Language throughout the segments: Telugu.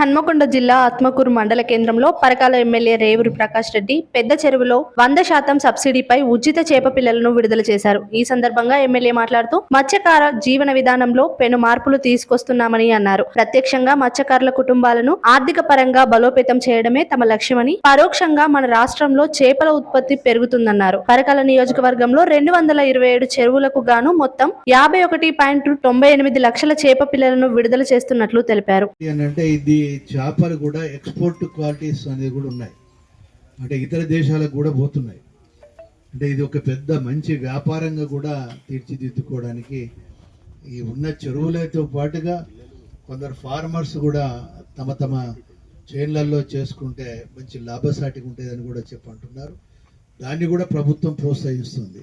హన్మకొండ జిల్లా ఆత్మకూరు మండల కేంద్రంలో పరకాల ఎమ్మెల్యే రేవూరి ప్రకాష్ రెడ్డి పెద్ద చెరువులో వంద శాతం సబ్సిడీపై ఉచిత చేప పిల్లలను విడుదల చేశారు. ఈ సందర్భంగా ఎమ్మెల్యే మాట్లాడుతూ మత్స్యకార జీవన విధానంలో పెను మార్పులు తీసుకొస్తున్నామని అన్నారు. ప్రత్యక్షంగా మత్స్యకారుల కుటుంబాలను ఆర్థిక పరంగా బలోపేతం చేయడమే తమ లక్ష్యమని పరోక్షంగా మన రాష్ట్రంలో చేపల ఉత్పత్తి పెరుగుతుందన్నారు. పరకాల నియోజకవర్గంలో రెండు వందల ఇరవై ఏడు చెరువులకు గాను మొత్తం యాభై ఒకటి పాయింట్ తొంభై ఎనిమిది లక్షల చేప పిల్లలను విడుదల చేస్తున్నట్లు తెలిపారు. అంటే ఇది చేపలు కూడా ఎక్స్పోర్ట్ క్వాలిటీస్ అనేది కూడా ఉన్నాయి. అంటే ఇతర దేశాలకు కూడా పోతున్నాయి. అంటే ఇది ఒక పెద్ద మంచి వ్యాపారంగా కూడా తీర్చిదిద్దుకోవడానికి ఈ ఉన్న చెరువులతో పాటుగా కొందరు ఫార్మర్స్ కూడా తమ తమ చేన్లలో చేసుకుంటే మంచి లాభసాటిగా ఉంటుందని కూడా చెప్పంటున్నారు. దాన్ని కూడా ప్రభుత్వం ప్రోత్సహిస్తుంది.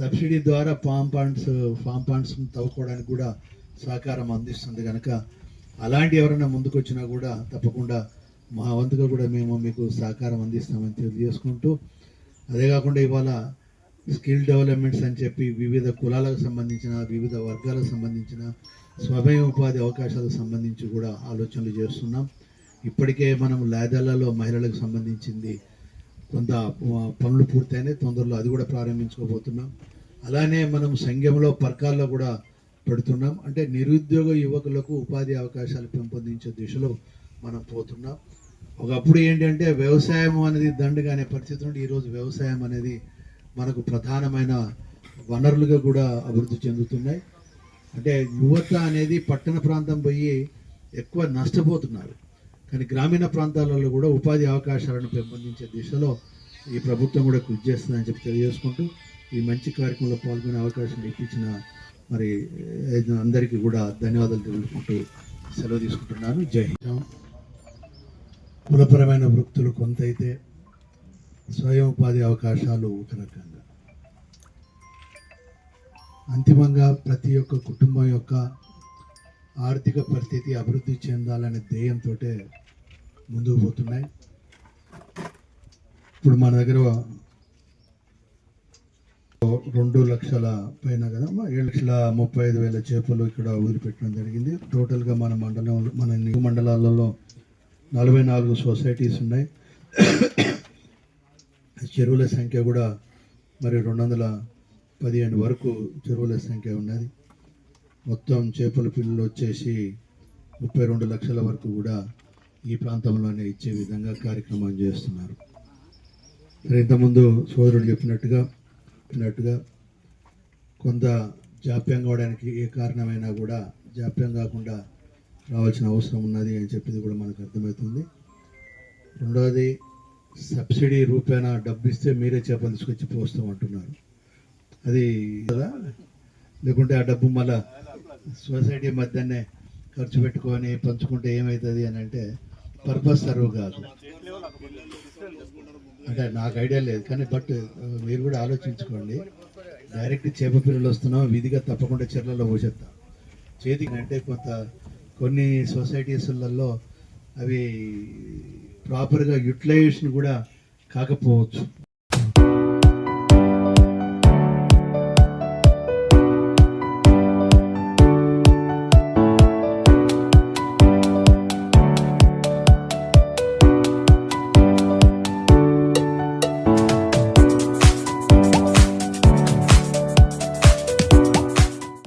సబ్సిడీ ద్వారా ఫామ్ పాండ్స్ ఫామ్ పాండ్స్ తవ్వుకోవడానికి కూడా సహకారం అందిస్తుంది. కనుక అలాంటి ఎవరైనా ముందుకు వచ్చినా కూడా తప్పకుండా మా వంతుగా కూడా మేము మీకు సహకారం అందిస్తామని తెలియజేసుకుంటూ అదే కాకుండా ఇవాళ స్కిల్ డెవలప్మెంట్స్ అని చెప్పి వివిధ కులాలకు సంబంధించిన వివిధ వర్గాలకు సంబంధించిన స్వయం ఉపాధి అవకాశాలకు సంబంధించి కూడా ఆలోచనలు చేస్తున్నాం. ఇప్పటికే మనం లేదలలో మహిళలకు సంబంధించింది కొంత పనులు పూర్తయినాయి. తొందరలో అది కూడా ప్రారంభించుకోబోతున్నాం. అలానే మనం సంఘంలో పర్కాల్లో కూడా పెడుతున్నాం. అంటే నిరుద్యోగ యువకులకు ఉపాధి అవకాశాలు పెంపొందించే దిశలో మనం పోతున్నాం. ఒకప్పుడు ఏంటంటే వ్యవసాయం అనేది దండగా అనే పరిస్థితి నుండి ఈరోజు వ్యవసాయం అనేది మనకు ప్రధానమైన వనరులుగా కూడా అభివృద్ధి చెందుతున్నాయి. అంటే యువత అనేది పట్టణ ప్రాంతం పోయి ఎక్కువ నష్టపోతున్నారు. కానీ గ్రామీణ ప్రాంతాలలో కూడా ఉపాధి అవకాశాలను పెంపొందించే దిశలో ఈ ప్రభుత్వం కూడా కృషి చేస్తుందని చెప్పి తెలియజేసుకుంటూ ఈ మంచి కార్యక్రమంలో పాల్గొనే అవకాశం ఇప్పించిన మరి అందరికీ కూడా ధన్యవాదాలు తెలుపుకుంటూ సెలవు తీసుకుంటున్నాను. జై కులపరమైన వృత్తులు కొంత అయితే స్వయం ఉపాధి అవకాశాలు ఒక రకంగా అంతిమంగా ప్రతి ఒక్క కుటుంబం యొక్క ఆర్థిక పరిస్థితి అభివృద్ధి చెందాలనే ధ్యేయంతో ముందుకు పోతున్నాయి. ఇప్పుడు మన దగ్గర రెండు లక్షల పైన కదా ఏడు లక్షల ముప్పై ఐదు వేల చేపలు ఇక్కడ వదిలిపెట్టడం జరిగింది. టోటల్గా మన మండలం మన నిగు మండలాలలో నలభై నాలుగు సొసైటీస్ ఉన్నాయి. చెరువుల సంఖ్య కూడా మరి రెండు వందల పదిహేను వరకు చెరువుల సంఖ్య ఉన్నది. మొత్తం చేపల పిల్లలు వచ్చేసి ముప్పై రెండు లక్షల వరకు కూడా ఈ ప్రాంతంలోనే ఇచ్చే విధంగా కార్యక్రమం చేస్తున్నారు. ఇంతకుముందు సోదరుడు చెప్పినట్టుగా చెప్పినట్టుగా కొంత జాప్యం కావడానికి ఏ కారణమైనా కూడా జాప్యం కాకుండా రావాల్సిన అవసరం ఉన్నది అని చెప్పింది కూడా మనకు అర్థమవుతుంది. రెండవది సబ్సిడీ రూపేణా డబ్బు ఇస్తే మీరే చేపలు తీసుకొచ్చి పోస్తాం అంటున్నారు. అది కదా? లేకుంటే ఆ డబ్బు మళ్ళా సొసైటీ మధ్యనే ఖర్చు పెట్టుకొని పంచుకుంటే ఏమవుతుంది అని అంటే పర్పస్ సర్వ్ కాదు అంటే నాకు ఐడియా లేదు కానీ బట్ మీరు కూడా ఆలోచించుకోండి. డైరెక్ట్ చేప పిల్లలు వస్తున్నాం విధిగా తప్పకుండా చెర్లలో పోసేస్తాం చేతికి అంటే కొంత కొన్ని సొసైటీస్లలో అవి ప్రాపర్గా యూటిలైజేషన్ కూడా కాకపోవచ్చు.